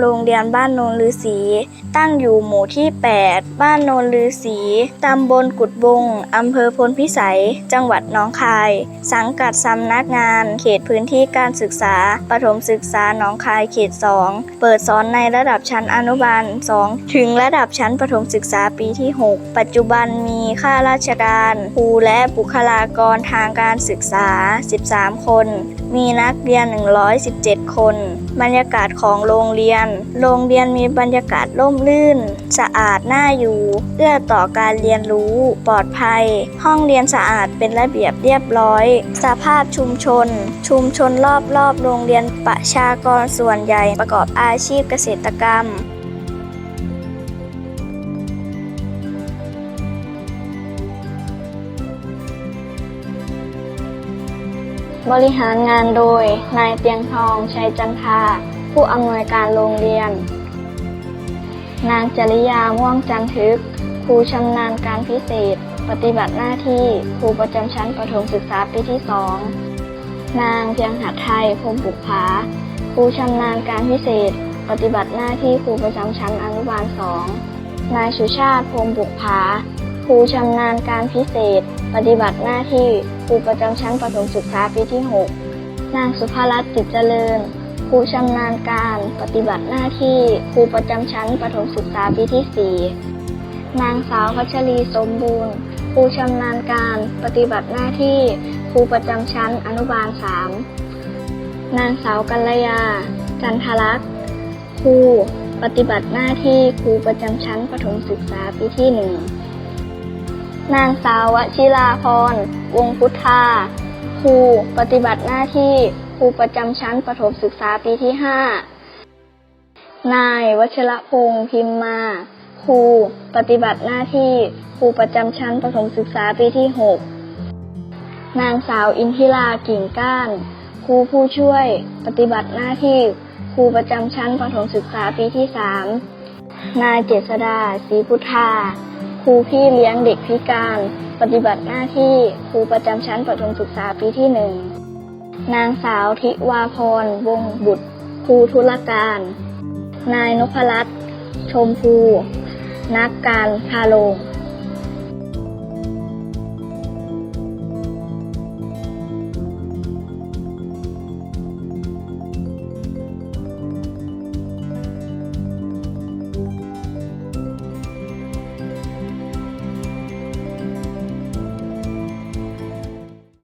โรงเรียนบ้านโนนลือศรีตั้งอยู่หมู่ที่ 8 บ้านโนนลือศรีตำบลกุดบงอำเภอพลพิสัย จังหวัดหนองคาย สังกัดสำนักงาน เขตพื้นที่การศึกษา ประถมศึกษาหนองคายเขต 2 เปิดสอนในระดับชั้นอนุบาล 2 ถึงระดับชั้นประถมศึกษาปีที่ 6 ปัจจุบันมีข้าราชการครูและบุคลากรทางการศึกษา 13 คน มีนักเรียน 117 คน บรรยากาศของโรงเรียน โรงเรียนมีบรรยากาศร่มรื่น สะอาดน่าอยู่ เอื้อต่อการเรียนรู้ปลอดภัย ห้องเรียนสะอาดเป็นระเบียบเรียบร้อย สภาพชุมชน ชุมชนรอบๆ โรงเรียนประชากรส่วนใหญ่ประกอบอาชีพเกษตรกรรม บริหารงานโดย นายเตียงทอง ชัยจันทา ผู้อำนวยการโรงเรียน นางจริยาม่วงจันทึก ครูชำนาญการพิเศษ ปฏิบัติหน้าที่ครูประจำชั้นประถมศึกษาปีที่สอง นางเพียงหัดไทยพรมบุกผา ครูชำนาญการพิเศษ ปฏิบัติหน้าที่ครูประจำชั้นอนุบาลสอง นายสุชาติพรมบุกผา ครูชำนาญการพิเศษ ปฏิบัติหน้าที่ครูประจำชั้นประถมศึกษาปีที่ 6 นางสุภารัตน์จิตเจริญ ครูชำนาญการปฏิบัติหน้าที่ครูประจำชั้นประถมศึกษาปีที่ 4 นางสาวพัชรีสมบูรณ์ ครูชำนาญการปฏิบัติหน้าที่ครูประจำชั้นอนุบาล 3 นางสาวกัลยา จันทรักษ์ครูปฏิบัติหน้าที่ครูประจำชั้นประถมศึกษาปีที่ 1 นางสาววชิราพร วงพุทธา ครูปฏิบัติหน้าที่ครูประจำชั้นประถมศึกษาปีที่ 5 นายวัชระพงษ์พิมมา ครูปฏิบัติหน้าที่ครูประจำชั้นประถมศึกษาปีที่ 6 นางสาวอินทิรากิ่งก้าน ครูผู้ช่วย ปฏิบัติหน้าที่ครูประจำชั้นประถมศึกษาปีที่ 3 นายเจษดาศรีพุทธา ครูพี่เลี้ยงเด็กพิการ ปฏิบัติหน้าที่ครูประจำชั้นประถมศึกษาปีที่หนึ่งนางสาวธิวาพร วงศ์บุตร ครูธุรการ นายนพรัตน์ชมพู นักการพาโลง